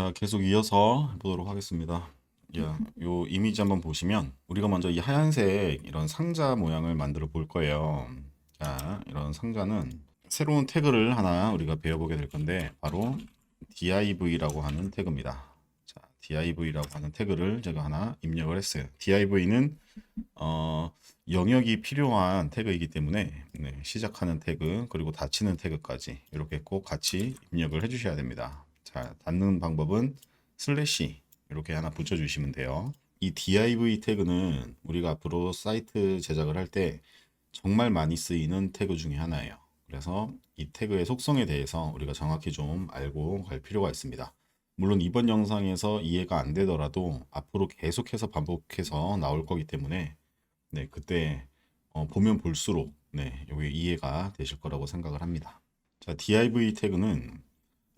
자, 계속 이어서 보도록 하겠습니다. 야, 요 이미지 한번 보시면 우리가 먼저 이 하얀색 이런 상자 모양을 만들어 볼 거예요. 자, 이런 상자는 새로운 태그를 하나 우리가 배워보게 될 건데 바로 div라고 하는 태그입니다. 자, div라고 하는 태그를 제가 하나 입력을 했어요. div는 어, 영역이 필요한 태그이기 때문에 네, 시작하는 태그 그리고 닫히는 태그까지 이렇게 꼭 같이 입력을 해주셔야 됩니다. 자, 닫는 방법은 슬래시 이렇게 하나 붙여주시면 돼요. 이 div 태그는 우리가 앞으로 사이트 제작을 할 때 정말 많이 쓰이는 태그 중에 하나예요. 그래서 이 태그의 속성에 대해서 우리가 정확히 좀 알고 갈 필요가 있습니다. 물론 이번 영상에서 이해가 안 되더라도 앞으로 계속해서 반복해서 나올 거기 때문에 네, 그때 어, 보면 볼수록 네, 여기 이해가 되실 거라고 생각을 합니다. 자, div 태그는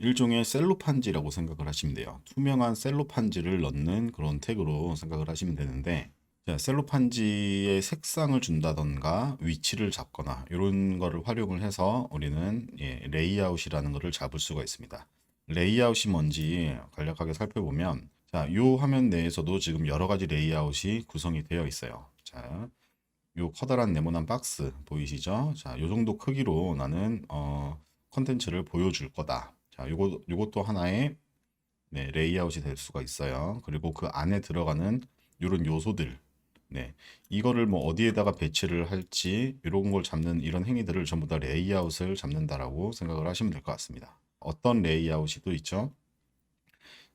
일종의 셀로판지라고 생각을 하시면 돼요. 투명한 셀로판지를 넣는 그런 태그로 생각을 하시면 되는데 자, 셀로판지의 색상을 준다던가 위치를 잡거나 이런 거를 활용을 해서 우리는 예, 레이아웃이라는 거를 잡을 수가 있습니다. 레이아웃이 뭔지 간략하게 살펴보면 자, 요 화면 내에서도 지금 여러 가지 레이아웃이 구성이 되어 있어요. 자, 요 커다란 네모난 박스 보이시죠? 자, 요 정도 크기로 나는 어 컨텐츠를 보여줄 거다. 자, 요거 요것도 하나의 네, 레이아웃이 될 수가 있어요. 그리고 그 안에 들어가는 이런 요소들 네. 이거를 뭐 어디에다가 배치를 할지 이런 걸 잡는 이런 행위들을 전부 다 레이아웃을 잡는다라고 생각을 하시면 될 것 같습니다. 어떤 레이아웃이 또 있죠?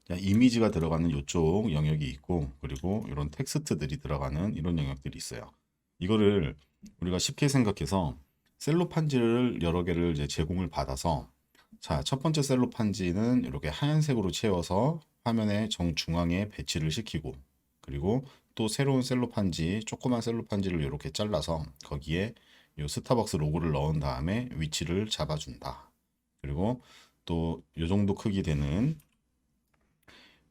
자, 이미지가 들어가는 이쪽 영역이 있고 그리고 이런 텍스트들이 들어가는 이런 영역들이 있어요. 이거를 우리가 쉽게 생각해서 셀로판지를 여러 개를 이제 제공을 받아서 자, 첫 번째 셀로 판지는 이렇게 하얀색으로 채워서 화면의 정중앙에 배치를 시키고 그리고 또 새로운 셀로 판지, 조그만 셀로 판지를 이렇게 잘라서 거기에 이 스타벅스 로고를 넣은 다음에 위치를 잡아준다. 그리고 또이 정도 크기 되는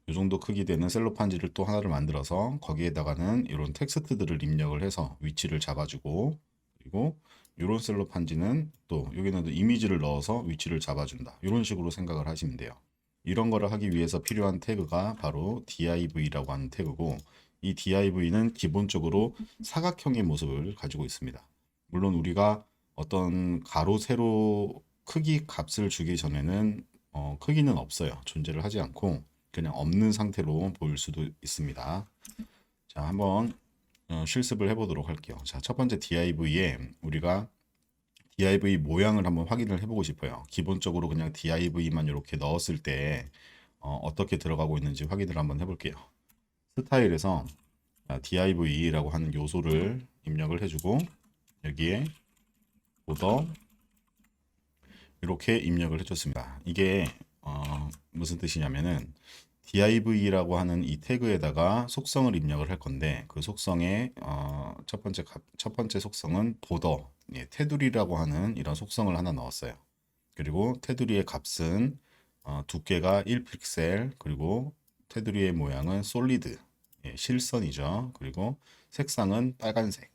이 정도 크기 되는 셀로판지를 또 하나를 만들어서 거기에다가는 이런 텍스트들을 입력을 해서 위치를 잡아주고 그리고 이런 셀로 판지는 또 여기는 또 이미지를 넣어서 위치를 잡아준다. 이런 식으로 생각을 하시면 돼요. 이런 거를 하기 위해서 필요한 태그가 바로 div라고 하는 태그고 이 div는 기본적으로 사각형의 모습을 가지고 있습니다. 물론 우리가 어떤 가로 세로 크기 값을 주기 전에는 어, 크기는 없어요. 존재를 하지 않고 그냥 없는 상태로 보일 수도 있습니다. 자, 한번 어, 실습을 해보도록 할게요. 자, 첫 번째 div에 우리가 div 모양을 한번 확인을 해보고 싶어요. 기본적으로 그냥 div만 이렇게 넣었을 때 어, 어떻게 들어가고 있는지 확인을 한번 해볼게요. 스타일에서 div라고 하는 요소를 입력을 해주고 여기에 보더 이렇게 입력을 해줬습니다. 이게 어, 무슨 뜻이냐면은 div라고 하는 이 태그에다가 속성을 입력을 할 건데 그 속성의 어, 첫 번째 값- 첫 번째 속성은 보더 예, 테두리라고 하는 이런 속성을 하나 넣었어요. 그리고 테두리의 값은 어, 두께가 1픽셀 그리고 테두리의 모양은 솔리드 예, 실선이죠. 그리고 색상은 빨간색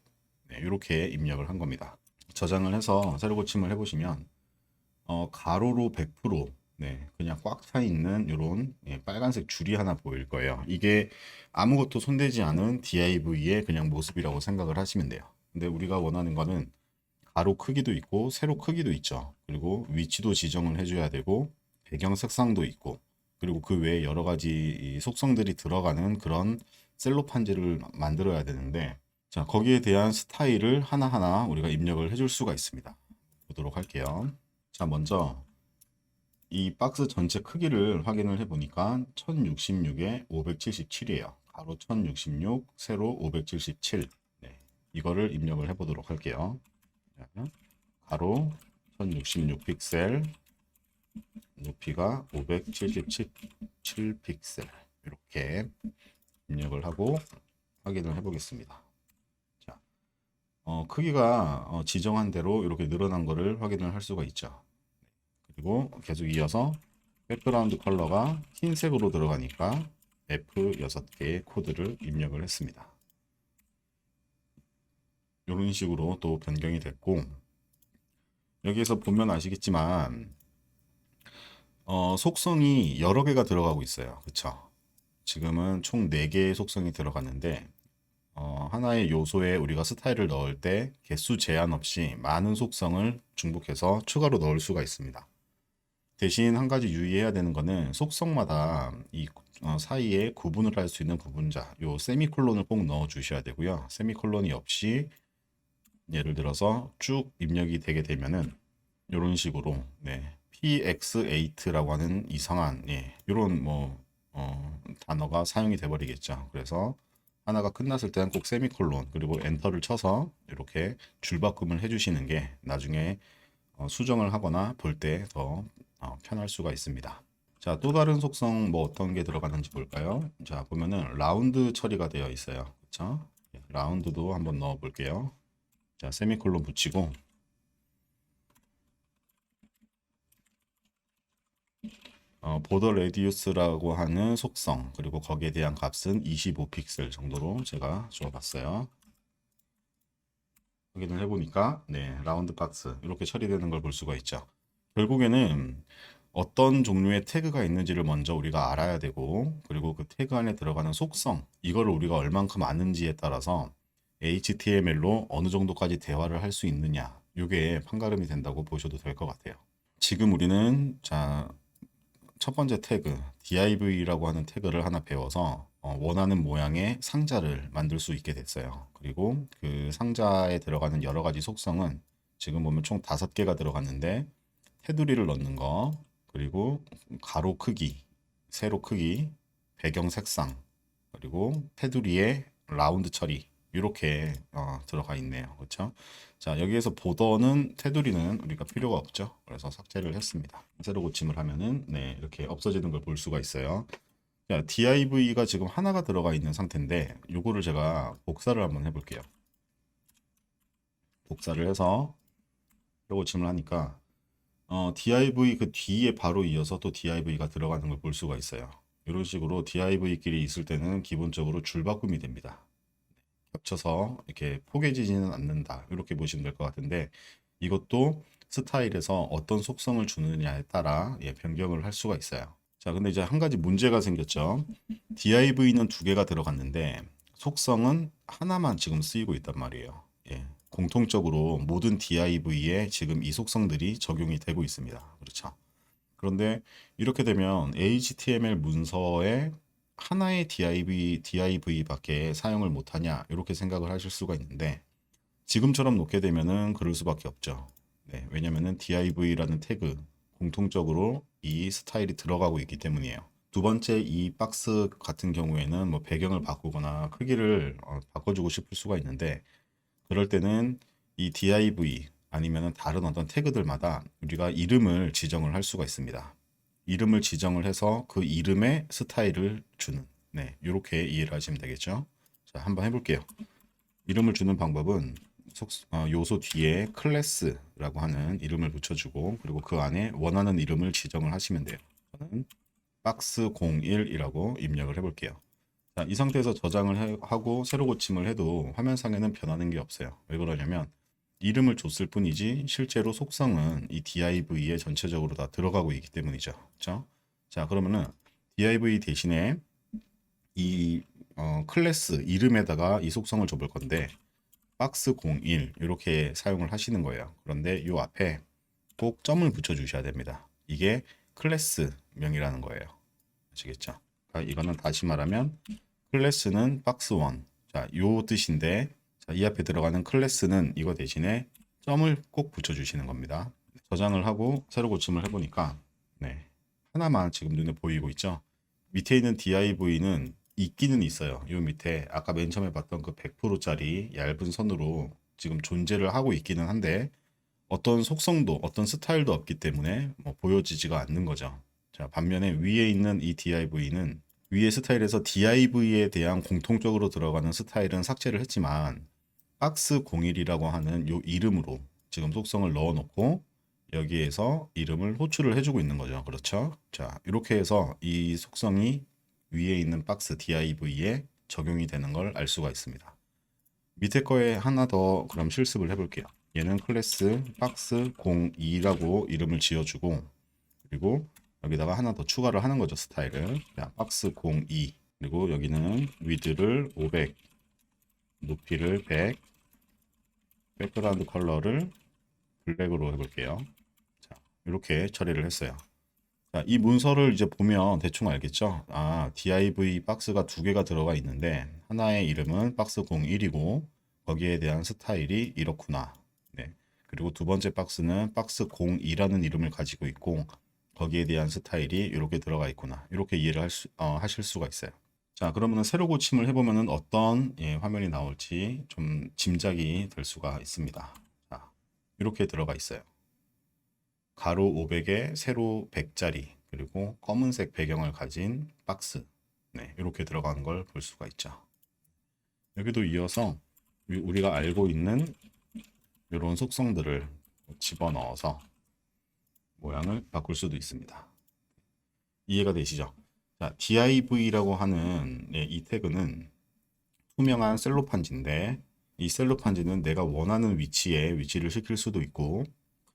네, 이렇게 입력을 한 겁니다. 저장을 해서 새로 고침을 해보시면 어, 가로로 100% 네, 그냥 꽉 차 있는 이런 빨간색 줄이 하나 보일 거예요. 이게 아무것도 손대지 않은 div의 그냥 모습이라고 생각을 하시면 돼요. 근데 우리가 원하는 거는 가로 크기도 있고 세로 크기도 있죠. 그리고 위치도 지정을 해줘야 되고 배경 색상도 있고 그리고 그 외에 여러 가지 이 속성들이 들어가는 그런 셀로판지를 만들어야 되는데 자 거기에 대한 스타일을 하나하나 우리가 입력을 해줄 수가 있습니다. 보도록 할게요. 자 먼저 이 박스 전체 크기를 확인을 해보니까 1066에 577이에요. 가로 1066, 세로 577. 네, 이거를 입력을 해보도록 할게요. 자, 가로 1066 픽셀, 높이가 577 픽셀 이렇게 입력을 하고 확인을 해보겠습니다. 자, 어, 크기가 어, 지정한 대로 이렇게 늘어난 거를 확인을 할 수가 있죠. 그리고 계속 이어서 백그라운드 컬러가 흰색으로 들어가니까 F6개의 코드를 입력을 했습니다. 이런 식으로 또 변경이 됐고 여기에서 보면 아시겠지만 어, 속성이 여러 개가 들어가고 있어요. 그쵸? 지금은 총 4개의 속성이 들어갔는데 어, 하나의 요소에 우리가 스타일을 넣을 때 개수 제한 없이 많은 속성을 중복해서 추가로 넣을 수가 있습니다. 대신 한 가지 유의해야 되는 거는 속성마다 이 어, 사이에 구분을 할 수 있는 구분자, 요 세미콜론을 꼭 넣어 주셔야 되고요. 세미콜론이 없이 예를 들어서 쭉 입력이 되게 되면은 이런 식으로 네, px8라고 하는 이상한 예, 이런 뭐 어, 단어가 사용이 돼 버리겠죠. 그래서 하나가 끝났을 때는 꼭 세미콜론 그리고 엔터를 쳐서 이렇게 줄바꿈을 해주시는 게 나중에 어, 수정을 하거나 볼 때 더 편할 수가 있습니다. 자, 또 다른 속성 뭐 어떤 게 들어가는지 볼까요? 자, 보면은 라운드 처리가 되어 있어요. 그렇죠? 라운드도 한번 넣어 볼게요. 자, 세미콜론 붙이고 어, 보더 레디우스라고 하는 속성 그리고 거기에 대한 값은 25픽셀 정도로 제가 주어봤어요. 확인을 해보니까 네 라운드 박스 이렇게 처리되는 걸 볼 수가 있죠. 결국에는 어떤 종류의 태그가 있는지를 먼저 우리가 알아야 되고 그리고 그 태그 안에 들어가는 속성 이거를 우리가 얼만큼 아는지에 따라서 HTML로 어느 정도까지 대화를 할 수 있느냐 이게 판가름이 된다고 보셔도 될 것 같아요. 지금 우리는 자 첫 번째 태그 div라고 하는 태그를 하나 배워서 어, 원하는 모양의 상자를 만들 수 있게 됐어요. 그리고 그 상자에 들어가는 여러 가지 속성은 지금 보면 총 다섯 개가 들어갔는데 테두리를 넣는 거 그리고 가로 크기, 세로 크기, 배경 색상 그리고 테두리의 라운드 처리 이렇게 어, 들어가 있네요. 그렇죠? 자 여기에서 보더는 테두리는 우리가 필요가 없죠. 그래서 삭제를 했습니다. 새로 고침을 하면은 네 이렇게 없어지는 걸 볼 수가 있어요. 자 div가 지금 하나가 들어가 있는 상태인데 요거를 제가 복사를 한번 해볼게요. 복사를 해서 새로 고침을 하니까 어, div 그 뒤에 바로 이어서 또 div가 들어가는 걸 볼 수가 있어요. 이런 식으로 div끼리 있을 때는 기본적으로 줄바꿈이 됩니다. 겹쳐서 이렇게 포개지지는 않는다. 이렇게 보시면 될 것 같은데 이것도 스타일에서 어떤 속성을 주느냐에 따라 예, 변경을 할 수가 있어요. 자, 근데 이제 한 가지 문제가 생겼죠. div는 두 개가 들어갔는데 속성은 하나만 지금 쓰이고 있단 말이에요. 예, 공통적으로 모든 div에 지금 이 속성들이 적용이 되고 있습니다. 그렇죠. 그런데 이렇게 되면 HTML 문서에 하나의 div, div밖에 사용을 못하냐 이렇게 생각을 하실 수가 있는데 지금처럼 놓게 되면은 그럴 수밖에 없죠. 네, 왜냐면은 div라는 태그 공통적으로 이 스타일이 들어가고 있기 때문이에요. 두 번째 이 박스 같은 경우에는 뭐 배경을 바꾸거나 크기를 어, 바꿔주고 싶을 수가 있는데 그럴 때는 이 div 아니면 다른 어떤 태그들마다 우리가 이름을 지정을 할 수가 있습니다. 이름을 지정을 해서 그 이름의 스타일을 주는 네 이렇게 이해를 하시면 되겠죠. 자 한번 해볼게요. 이름을 주는 방법은 속, 어, 요소 뒤에 클래스라고 하는 이름을 붙여주고 그리고 그 안에 원하는 이름을 지정을 하시면 돼요. 저는 박스 01이라고 입력을 해볼게요. 자, 이 상태에서 저장을 해, 하고 새로 고침을 해도 화면상에는 변하는 게 없어요. 왜 그러냐면 이름을 줬을 뿐이지 실제로 속성은 이 div에 전체적으로 다 들어가고 있기 때문이죠. 그렇죠? 자, 그러면은 div 대신에 이 어, 클래스 이름에다가 이 속성을 줘볼 건데 박스 01 이렇게 사용을 하시는 거예요. 그런데 이 앞에 꼭 점을 붙여 주셔야 됩니다. 이게 클래스 명이라는 거예요. 아시겠죠? 그러니까 이거는 다시 말하면 클래스는 박스 1. 자, 요 뜻인데 자, 이 앞에 들어가는 클래스는 이거 대신에 점을 꼭 붙여주시는 겁니다. 저장을 하고 새로 고침을 해보니까 네, 하나만 지금 눈에 보이고 있죠. 밑에 있는 div는 있기는 있어요. 이 밑에 아까 맨 처음에 봤던 그 100%짜리 얇은 선으로 지금 존재를 하고 있기는 한데 어떤 속성도 어떤 스타일도 없기 때문에 뭐 보여지지가 않는 거죠. 자 반면에 위에 있는 이 div는 위에 스타일에서 div에 대한 공통적으로 들어가는 스타일은 삭제를 했지만 박스 01이라고 하는 요 이름으로 지금 속성을 넣어 놓고 여기에서 이름을 호출을 해주고 있는 거죠. 그렇죠? 자, 이렇게 해서 이 속성이 위에 있는 박스 div에 적용이 되는 걸 알 수가 있습니다. 밑에 거에 하나 더 그럼 실습을 해볼게요. 얘는 클래스 박스 02라고 이름을 지어주고 그리고 여기다가 하나 더 추가를 하는 거죠 스타일을. 자, 박스 02 그리고 여기는 위드를 500 높이를 100 백그라운드 컬러를 블랙으로 해볼게요. 자 이렇게 처리를 했어요. 자, 이 문서를 이제 보면 대충 알겠죠? 아 div 박스가 두 개가 들어가 있는데 하나의 이름은 박스 01이고 거기에 대한 스타일이 이렇구나. 네. 그리고 두 번째 박스는 박스 02라는 이름을 가지고 있고 거기에 대한 스타일이 이렇게 들어가 있구나. 이렇게 이해를 할 수, 어, 하실 수가 있어요. 자, 그러면은 새로 고침을 해보면은 어떤 예, 화면이 나올지 좀 짐작이 될 수가 있습니다. 자, 이렇게 들어가 있어요. 가로 500에 세로 100짜리 그리고 검은색 배경을 가진 박스. 네, 이렇게 들어가는 걸볼 수가 있죠. 여기도 이어서 우- 우리가 알고 있는 이런 속성들을 집어넣어서 모양을 바꿀 수도 있습니다. 이해가 되시죠? 자, div라고 하는 예, 이 태그는 투명한 셀로판지인데 이 셀로판지는 내가 원하는 위치에 위치를 시킬 수도 있고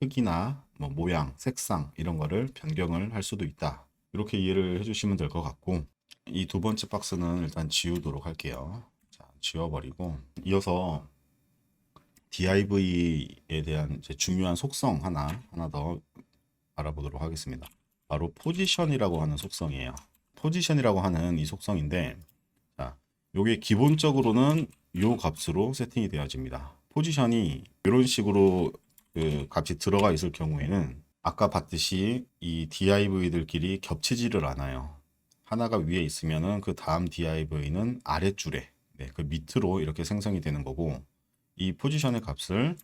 크기나 뭐 모양, 색상 이런 거를 변경을 할 수도 있다. 이렇게 이해를 해주시면 될 것 같고 이 두 번째 박스는 일단 지우도록 할게요. 자, 지워버리고 이어서 div에 대한 중요한 속성 하나 하나 더 알아보도록 하겠습니다. 바로 포지션이라고 하는 속성이에요. 포지션이라고 하는 이 속성인데, 자, 요게 기본적으로는 요 값으로 세팅이 되어집니다. 포지션이 이런 식으로 그 값이 들어가 있을 경우에는 아까 봤듯이 이 div들끼리 겹치지를 않아요. 하나가 위에 있으면은 그 다음 div는 아래줄에, 네, 그 밑으로 이렇게 생성이 되는 거고, 이 포지션의 값을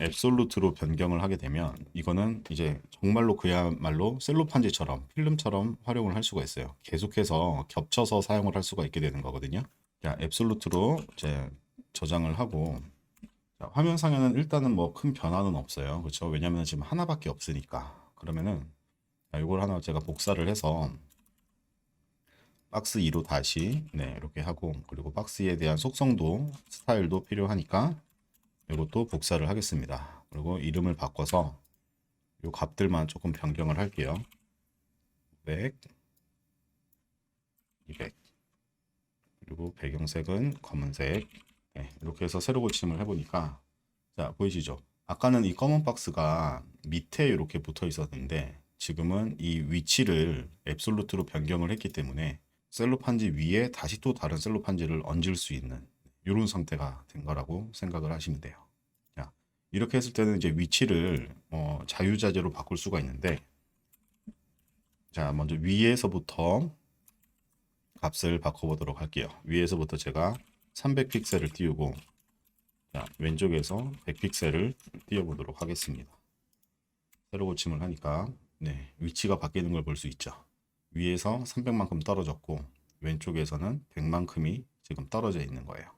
앱솔루트로 변경을 하게 되면 이거는 이제 정말로 그야말로 셀로판지처럼 필름처럼 활용을 할 수가 있어요. 계속해서 겹쳐서 사용을 할 수가 있게 되는 거거든요. 자, 앱솔루트로 이제 저장을 하고 자, 화면 상에는 일단은 뭐 큰 변화는 없어요. 그렇죠? 왜냐면 지금 하나밖에 없으니까. 그러면은 자, 이걸 하나 제가 복사를 해서 박스 2로 다시 네, 이렇게 하고 그리고 박스에 대한 속성도 스타일도 필요하니까 이것도 복사를 하겠습니다. 그리고 이름을 바꿔서 이 값들만 조금 변경을 할게요. 100, 200 그리고 배경색은 검은색 네, 이렇게 해서 새로 고침을 해보니까 자 보이시죠? 아까는 이 검은 박스가 밑에 이렇게 붙어 있었는데 지금은 이 위치를 앱솔루트로 변경을 했기 때문에 셀로판지 위에 다시 또 다른 셀로판지를 얹을 수 있는 이런 상태가 된 거라고 생각을 하시면 돼요. 자, 이렇게 했을 때는 이제 위치를 어, 자유자재로 바꿀 수가 있는데, 자, 먼저 위에서부터 값을 바꿔보도록 할게요. 위에서부터 제가 300픽셀을 띄우고, 자, 왼쪽에서 100픽셀을 띄워보도록 하겠습니다. 새로 고침을 하니까, 네, 위치가 바뀌는 걸 볼 수 있죠. 위에서 300만큼 떨어졌고, 왼쪽에서는 100만큼이 지금 떨어져 있는 거예요.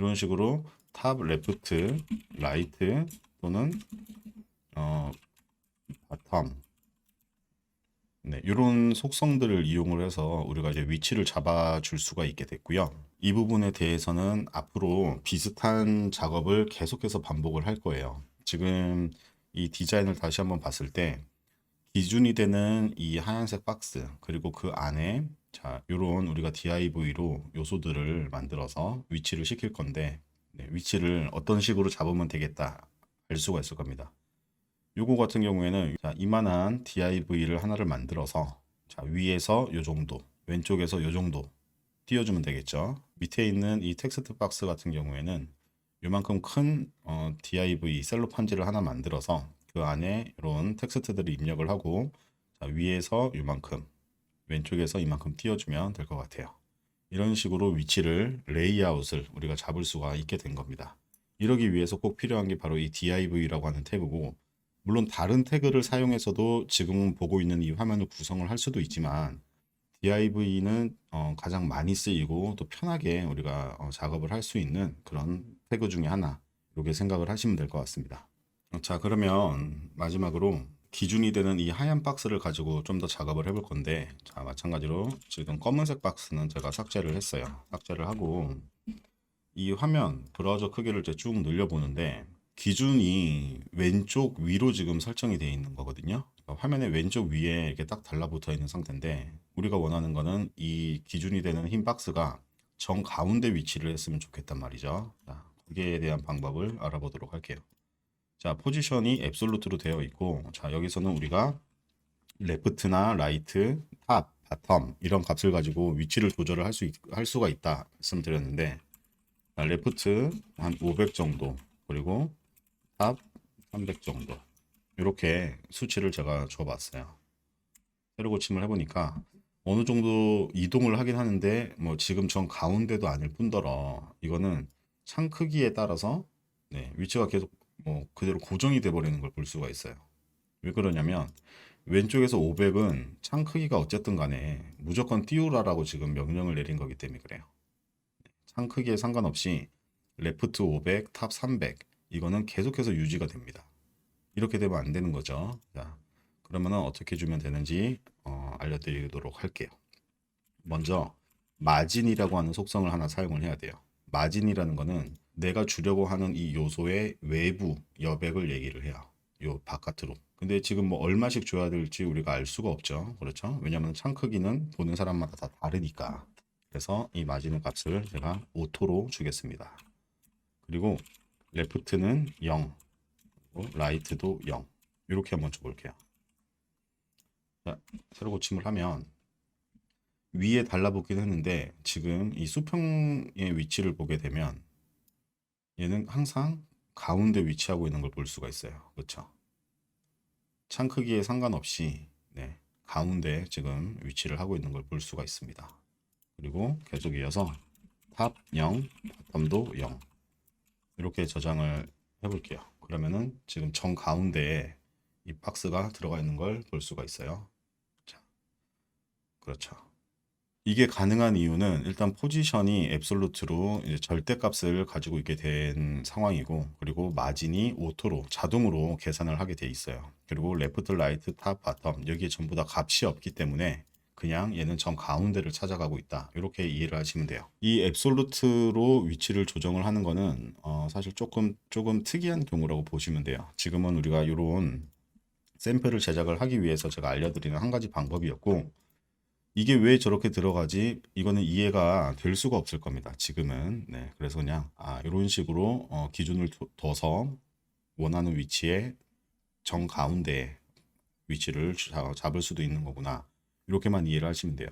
이런 식으로 탑 레프트 라이트 또는 어 바텀 네, 이런 속성들을 이용을 해서 우리가 이제 위치를 잡아줄 수가 있게 됐고요. 이 부분에 대해서는 앞으로 비슷한 작업을 계속해서 반복을 할 거예요. 지금 이 디자인을 다시 한번 봤을 때 기준이 되는 이 하얀색 박스 그리고 그 안에 자 요런 우리가 div로 요소들을 만들어서 위치를 시킬 건데 네, 위치를 어떤 식으로 잡으면 되겠다 알 수가 있을 겁니다. 요거 같은 경우에는 자, 이만한 div를 하나를 만들어서 자, 위에서 요 정도 왼쪽에서 요 정도 띄워주면 되겠죠. 밑에 있는 이 텍스트 박스 같은 경우에는 요만큼 큰 어, div 셀로판지를 하나 만들어서 그 안에 이런 텍스트들을 입력을 하고 자, 위에서 요만큼 왼쪽에서 이만큼 띄워주면 될 것 같아요. 이런 식으로 위치를 레이아웃을 우리가 잡을 수가 있게 된 겁니다. 이러기 위해서 꼭 필요한 게 바로 이 div라고 하는 태그고 물론 다른 태그를 사용해서도 지금 보고 있는 이 화면을 구성을 할 수도 있지만 div는 어, 가장 많이 쓰이고 또 편하게 우리가 어, 작업을 할 수 있는 그런 태그 중에 하나 이렇게 생각을 하시면 될 것 같습니다. 자 그러면 마지막으로 기준이 되는 이 하얀 박스를 가지고 좀 더 작업을 해볼 건데 자 마찬가지로 지금 검은색 박스는 제가 삭제를 했어요 삭제를 하고 이 화면 브라우저 크기를 이제 쭉 늘려보는데 기준이 왼쪽 위로 지금 설정이 되어 있는 거거든요 화면의 왼쪽 위에 이렇게 딱 달라붙어 있는 상태인데 우리가 원하는 거는 이 기준이 되는 흰 박스가 정 가운데 위치를 했으면 좋겠단 말이죠. 자, 거기에 대한 방법을 알아보도록 할게요. 자, 포지션이 앱솔루트로 되어 있고 자, 여기서는 우리가 레프트나 라이트, 탑, 바텀 이런 값을 가지고 위치를 조절을 할수할 수가 있다 말씀드렸는데 자, 레프트 한 500 정도 그리고 탑 300 정도 이렇게 수치를 제가 줘봤어요. 세로 고침을 해보니까 어느 정도 이동을 하긴 하는데 뭐 지금 전 가운데도 아닐 뿐더러 이거는 창 크기에 따라서 네, 위치가 계속 뭐 그대로 고정이 돼 버리는 걸 볼 수가 있어요. 왜 그러냐면 왼쪽에서 500은 창 크기가 어쨌든 간에 무조건 띄우라라고 지금 명령을 내린 거기 때문에 그래요. 창 크기에 상관없이 레프트 500, 탑 300 이거는 계속해서 유지가 됩니다. 이렇게 되면 안 되는 거죠. 자, 그러면은 어떻게 주면 되는지 어, 알려드리도록 할게요. 먼저 마진이라고 하는 속성을 하나 사용을 해야 돼요. 마진이라는 거는 내가 주려고 하는 이 요소의 외부 여백을 얘기를 해요. 요 바깥으로. 근데 지금 뭐 얼마씩 줘야 될지 우리가 알 수가 없죠. 그렇죠? 왜냐하면 창 크기는 보는 사람마다 다 다르니까. 그래서 이 마진의 값을 제가 오토로 주겠습니다. 그리고 레프트는 0, 그리고 라이트도 0. 이렇게 한번 줘볼게요. 자, 세로 고침을 하면 위에 달라붙긴 했는데 지금 이 수평의 위치를 보게 되면 얘는 항상 가운데 위치하고 있는 걸 볼 수가 있어요. 그렇죠? 창 크기에 상관없이 네, 가운데 지금 위치를 하고 있는 걸 볼 수가 있습니다. 그리고 계속 이어서 탑 0, 바텀도 0 이렇게 저장을 해볼게요. 그러면은 지금 정 가운데에 이 박스가 들어가 있는 걸 볼 수가 있어요. 자, 그렇죠. 이게 가능한 이유는 일단 포지션이 앱솔루트로 이제 절대값을 가지고 있게 된 상황이고 그리고 마진이 오토로 자동으로 계산을 하게 돼 있어요. 그리고 레프트, 라이트, 탑, 바텀 여기에 전부 다 값이 없기 때문에 그냥 얘는 정 가운데를 찾아가고 있다. 이렇게 이해를 하시면 돼요. 이 앱솔루트로 위치를 조정을 하는 거는 어, 사실 조금 조금 특이한 경우라고 보시면 돼요. 지금은 우리가 이런 샘플을 제작을 하기 위해서 제가 알려드리는 한 가지 방법이었고 이게 왜 저렇게 들어가지? 이거는 이해가 될 수가 없을 겁니다. 지금은. 네. 그래서 그냥, 아, 이런 식으로, 어, 기준을 둬- 둬서 원하는 위치에 정 가운데 위치를 자- 잡을 수도 있는 거구나. 이렇게만 이해를 하시면 돼요.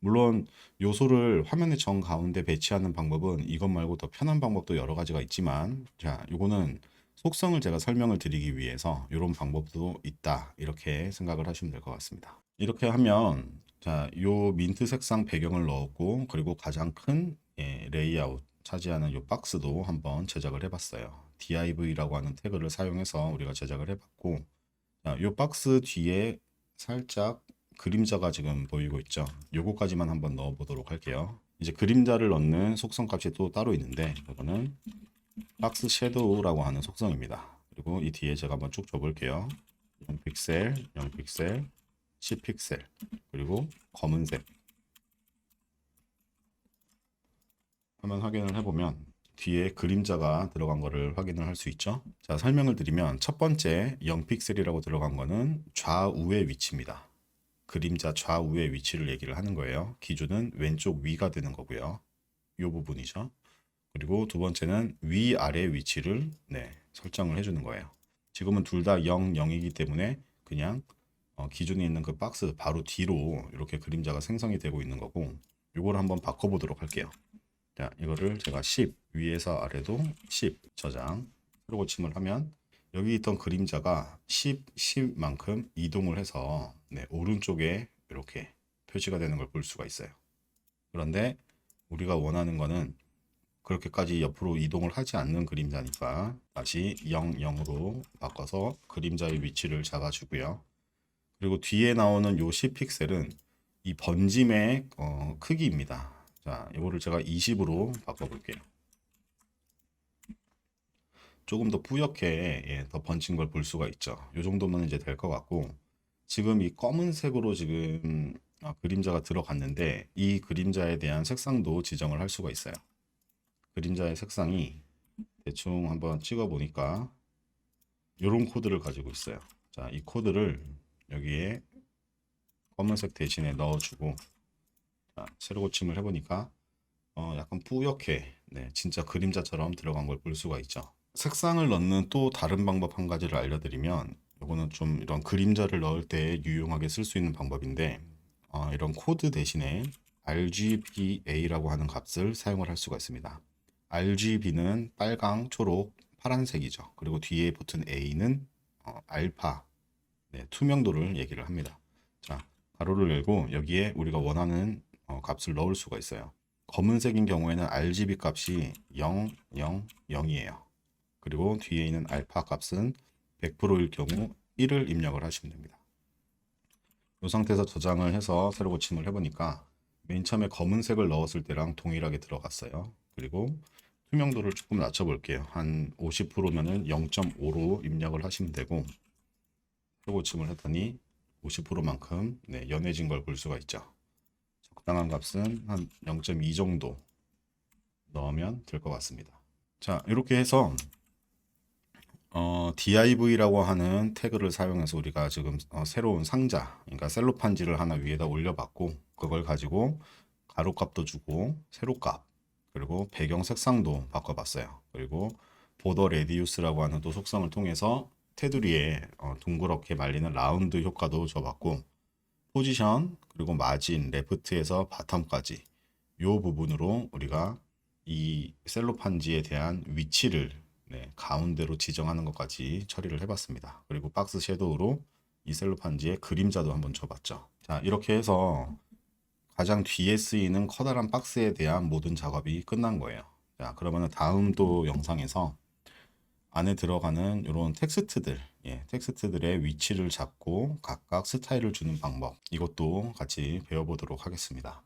물론 요소를 화면의 정 가운데 배치하는 방법은 이것 말고 더 편한 방법도 여러 가지가 있지만, 자, 요거는 속성을 제가 설명을 드리기 위해서 이런 방법도 있다. 이렇게 생각을 하시면 될 것 같습니다. 이렇게 하면 자, 요 민트 색상 배경을 넣었고 그리고 가장 큰 예, 레이아웃 차지하는 요 박스도 한번 제작을 해봤어요. div라고 하는 태그를 사용해서 우리가 제작을 해봤고 자, 요 박스 뒤에 살짝 그림자가 지금 보이고 있죠. 요거까지만 한번 넣어보도록 할게요. 이제 그림자를 넣는 속성 값이 또 따로 있는데 이거는 박스 섀도우라고 하는 속성입니다. 그리고 이 뒤에 제가 한번 쭉 줘볼게요. 0픽셀, 0픽셀, 10픽셀, 그리고 검은색. 화면 확인을 해보면 뒤에 그림자가 들어간 거를 확인을 할 수 있죠. 자, 설명을 드리면 첫 번째 0픽셀이라고 들어간 거는 좌우의 위치입니다. 그림자 좌우의 위치를 얘기를 하는 거예요. 기준은 왼쪽 위가 되는 거고요. 이 부분이죠. 그리고 두 번째는 위아래 위치를 네, 설정을 해주는 거예요. 지금은 둘 다 0, 0이기 때문에 그냥 어, 기준에 있는 그 박스 바로 뒤로 이렇게 그림자가 생성이 되고 있는 거고 이걸 한번 바꿔보도록 할게요. 자, 이거를 제가 10 위에서 아래도 10 저장 새로 고침을 하면 여기 있던 그림자가 10, 10만큼 이동을 해서 네, 오른쪽에 이렇게 표시가 되는 걸 볼 수가 있어요. 그런데 우리가 원하는 거는 그렇게까지 옆으로 이동을 하지 않는 그림자니까 다시 0, 0으로 바꿔서 그림자의 위치를 잡아주고요. 그리고 뒤에 나오는 요 10픽셀은 이 번짐의 어, 크기입니다. 자, 이거를 제가 20으로 바꿔볼게요. 조금 더 뿌옇게 예, 더 번진 걸 볼 수가 있죠. 이 정도면 이제 될 것 같고 지금 이 검은색으로 지금 아, 그림자가 들어갔는데 이 그림자에 대한 색상도 지정을 할 수가 있어요. 그림자의 색상이 대충 한번 찍어 보니까 이런 코드를 가지고 있어요. 자, 이 코드를 여기에 검은색 대신에 넣어주고 자, 세로 고침을 해보니까 어, 약간 뿌옇게 네, 진짜 그림자처럼 들어간 걸 볼 수가 있죠. 색상을 넣는 또 다른 방법 한 가지를 알려드리면 이거는 좀 이런 그림자를 넣을 때 유용하게 쓸 수 있는 방법인데 어, 이런 코드 대신에 RGBA라고 하는 값을 사용을 할 수가 있습니다. RGB는 빨강, 초록, 파란색이죠. 그리고 뒤에 붙은 A는 어, 알파, 네, 투명도를 얘기를 합니다. 자, 가로를 열고 여기에 우리가 원하는 어, 값을 넣을 수가 있어요. 검은색인 경우에는 RGB 값이 0, 0, 0이에요. 그리고 뒤에 있는 알파 값은 100%일 경우 1을 입력을 하시면 됩니다. 이 상태에서 저장을 해서 새로 고침을 해보니까 맨 처음에 검은색을 넣었을 때랑 동일하게 들어갔어요. 그리고 투명도를 조금 낮춰볼게요. 한 50%면은 0.5로 입력을 하시면 되고 고침을 했더니 50%만큼 네, 연해진 걸 볼 수가 있죠. 적당한 값은 한 0.2 정도 넣으면 될 것 같습니다. 자, 이렇게 해서 어, div라고 하는 태그를 사용해서 우리가 지금 어, 새로운 상자, 그러니까 셀로판지를 하나 위에다 올려봤고 그걸 가지고 가로값도 주고 세로값 그리고 배경 색상도 바꿔봤어요. 그리고 보더 레디우스라고 하는 또 속성을 통해서 테두리에 어, 둥그렇게 말리는 라운드 효과도 줘봤고 포지션 그리고 마진 레프트에서 바텀까지 이 부분으로 우리가 이 셀로판지에 대한 위치를 네, 가운데로 지정하는 것까지 처리를 해봤습니다. 그리고 박스 섀도우로 이 셀로판지에 그림자도 한번 줘봤죠. 자 이렇게 해서 가장 뒤에 쓰이는 커다란 박스에 대한 모든 작업이 끝난 거예요. 자 그러면 다음 또 영상에서 안에 들어가는 이런 텍스트들, 예, 텍스트들의 위치를 잡고 각각 스타일을 주는 방법 이것도 같이 배워보도록 하겠습니다.